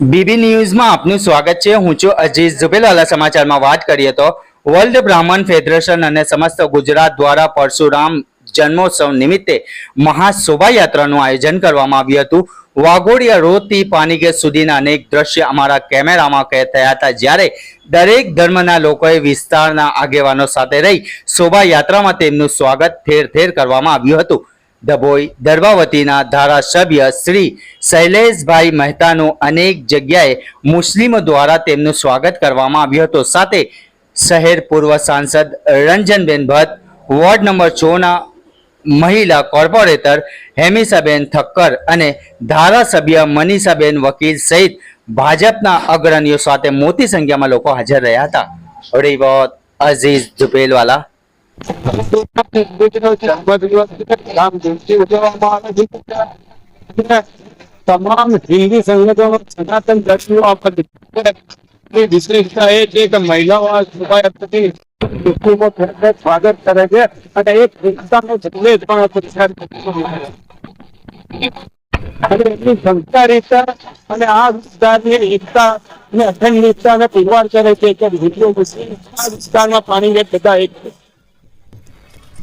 BB ન્યૂઝમાં આપનું સ્વાગત છે. હું છું અજીઝ ઝુબેલાલા સમાચારમાં વાત કરીએ તો વર્લ્ડ બ્રાહ્મણ ફેડરેશન અને સમસ્ત ગુજરાત દ્વારા પરશુરામ જન્મોત્સવ નિમિત્તે મહા શોભાયાત્રાનું આયોજન કરવામાં આવ્યું હતું. વાઘોડિયા રોડથી પાનીગેટ સુધીના અનેક દ્રશ્ય અમારા કેમેરામાં કેદ થયા હતા, જ્યારે દરેક ધર્મના લોકોએ વિસ્તારના આગેવાનો સાથે રહી શોભાયાત્રામાં તેમનું સ્વાગત ઠેર ઠેર કરવામાં આવ્યું હતું. ડભોઈ દરબાવતીના ધારાસભ્ય શ્રી શૈલેષભાઈ મહેતાનું અનેક જગ્યાએ મુસ્લિમો દ્વારા તેમનું સ્વાગત કરવામાં આવ્યું હતું. સાથે શહેર પૂર્વ સાંસદ રંજનબેન ભટ્ટ, વોર્ડ નંબર ચોના મહિલા કોર્પોરેટર હેમિસાબેન ઠક્કર અને ધારાસભ્ય મનીષાબેન વકીલ સહિત ભાજપના અગ્રણીઓ સાથે મોટી સંખ્યામાં લોકો હાજર રહ્યા હતા. રિવોત અઝીઝ ઝુબેલવાલા તમામ હિન્દી સંગઠનો સનાતન દર્શન વિશેષતા એ છે કે મહિલાઓ આ શોભાયાત્રાથી ખરેખર સ્વાગત કરે છે અને એક એકતાનો સંદેશ પણ પ્રચાર. અને એમની સંસ્કારિતા અને આ વિસ્તારની એકતા અને અખંડિતતાને પુરવાર કરે છે કે હિન્દુ મુસ્લિમ આ વિસ્તારમાં પાણી બધા એક છે.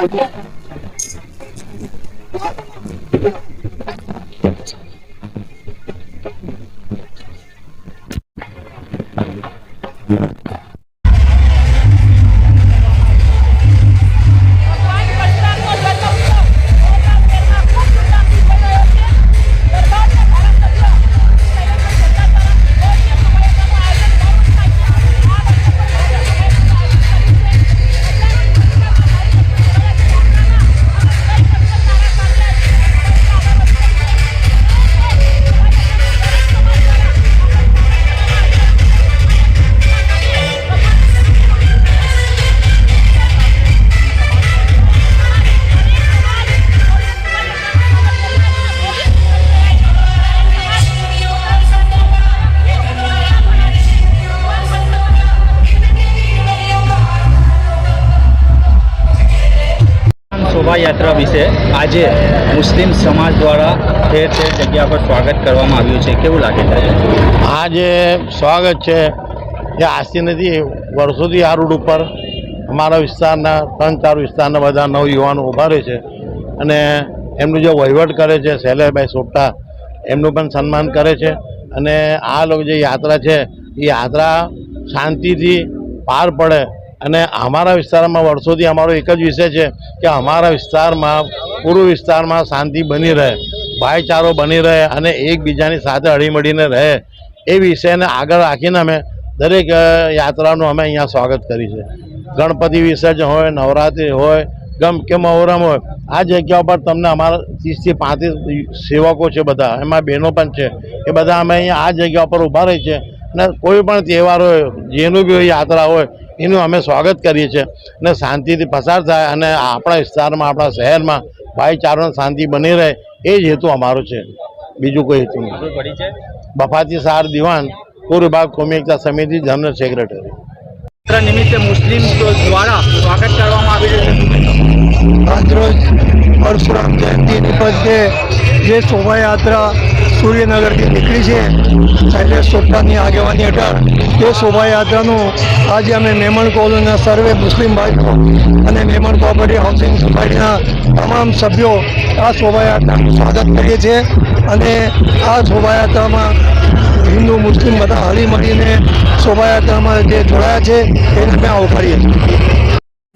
હુમલો થયો શોભાયાત્રા વિશે આજે મુસ્લિમ સમાજ દ્વારા ઠેર ઠેર જગ્યા પર સ્વાગત કરવામાં આવ્યું છે. કેવું લાગે છે? આ જે સ્વાગત છે, એ આજથી નથી, વર્ષોથી આ રૂડ ઉપર અમારા વિસ્તારના, ત્રણ ચાર વિસ્તારના બધા નવયુવાનો ઊભા રહે છે અને એમનું જે વહીવટ કરે છે શૈલેષભાઈ સોપટા, એમનું પણ સન્માન કરે છે અને આ લોકો જે યાત્રા છે, એ યાત્રા શાંતિથી પાર પડે અને અમારા વિસ્તારમાં વર્ષોથી અમારો એક જ વિષય છે કે અમારા વિસ્તારમાં, પૂર્વ વિસ્તારમાં શાંતિ બની રહે, ભાઈચારો બની રહે અને એકબીજાની સાથે હળીમળીને રહે. એ વિષયને આગળ રાખીને અમે દરેક યાત્રાનું અમે અહીંયા સ્વાગત કરી છે. ગણપતિ વિસર્જન હોય, નવરાત્રિ હોય, ગમ કે મહોરમ હોય, આ જગ્યા ઉપર તમને અમારા ત્રીસથી પાંત્રીસ સેવકો છે બધા. એમાં બહેનો પણ છે. એ બધા અમે અહીંયા આ જગ્યા ઉપર ઊભા રહી છે. અને કોઈ પણ તહેવાર હોય, જેનું બી યાત્રા હોય એનું અમે સ્વાગત કરીએ છીએ અને શાંતિથી પસાર થાય અને આપણા વિસ્તારમાં આપણા શહેરમાં ભાઈચારો શાંતિ બની રહે એ જ હેતુ અમારો છે. બીજું કોઈ હેતુ છે? બફાતી સાર દિવાન પૂર્વ વિભાગ કોમી એકતા સમિતિ જનરલ સેક્રેટરી. નિમિત્તે મુસ્લિમ દ્વારા સ્વાગત કરવામાં આવી રહ્યું છે. આજરોજ પરશુરામ જયંતિ નિપજે જે શોભાયાત્રા સૂર્યનગરથી નીકળી છે શૈલેષ સોપટાની આગેવાની હેઠળ એ શોભાયાત્રાનું આજે અમે મેમણ કોલોનીના સર્વે મુસ્લિમ ભાઈઓ અને મેમણ કોઓપરેટિવ હાઉસિંગ સોસાયટીના તમામ સભ્યો આ શોભાયાત્રાનું સ્વાગત કરીએ છીએ. અને આ શોભાયાત્રામાં હિન્દુ, મુસ્લિમ બધા હળી મળીને શોભાયાત્રામાં જે જોડાયા છે, એને અમે આવકારીએ છીએ.